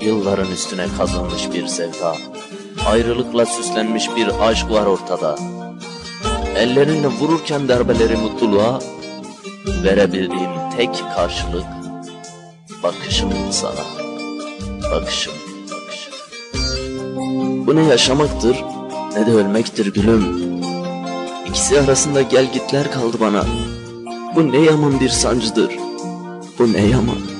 Yılların üstüne kazanmış bir sevda. Ayrılıkla süslenmiş bir aşk var ortada. Ellerinle vururken darbeleri mutluluğa verebildiğim tek karşılık bakışım sana. Bakışım, bakışım. Bu ne yaşamaktır ne de ölmektir gülüm. İkisi arasında gel gitler kaldı bana. Bu ne yaman bir sancıdır. Bu ne yaman.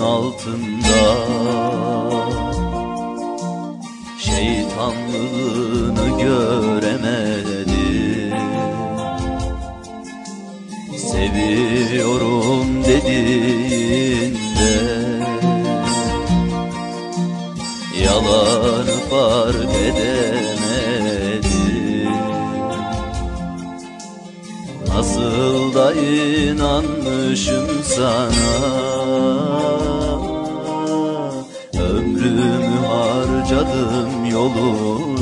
altında Şeytanlığını göremedim Seviyorum dediğinde Yalanı fark edemedim Nasıl da inanmışım sana harcadım yoluna.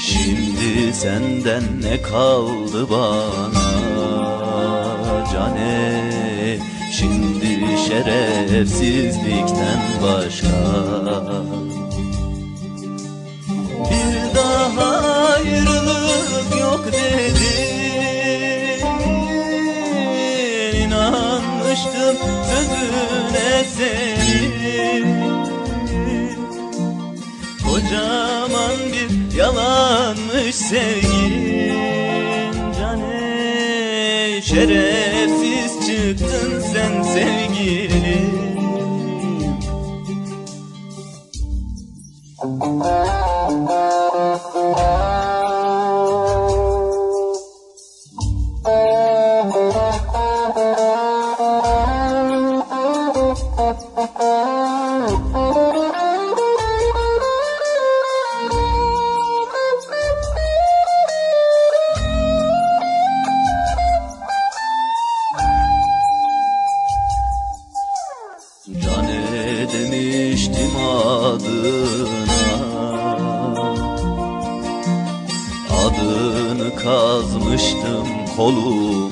Şimdi senden ne kaldı bana? Cane Şimdi şerefsizlikten başka. Bir daha ayrılık yok dedin. İnanmıştım sözüne senin Kocaman bir yalanmış sevgin Cane şerefsiz çıktın sen sevgilim. Cane Adını kazmıştım koluma.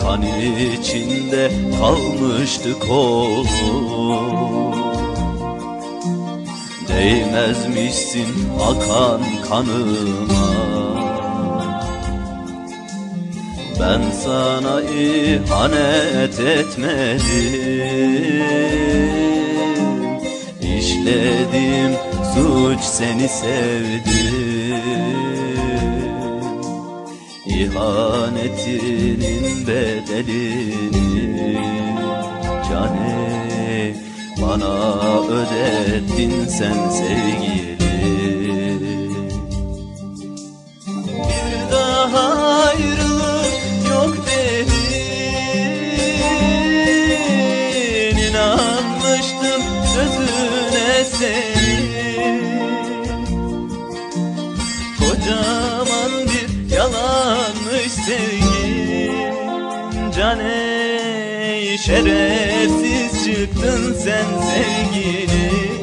Kan içinde kalmıştı kolum. Değmezmişsin akan kanıma ben sana ihanet etmedim. İşledim suç seni sevdim. İhanetinin bedelini cane Bana ödettin sen sevgili senin Kocaman bir yalanmış sevgin Cane şerefsiz çıktın sen sevgilim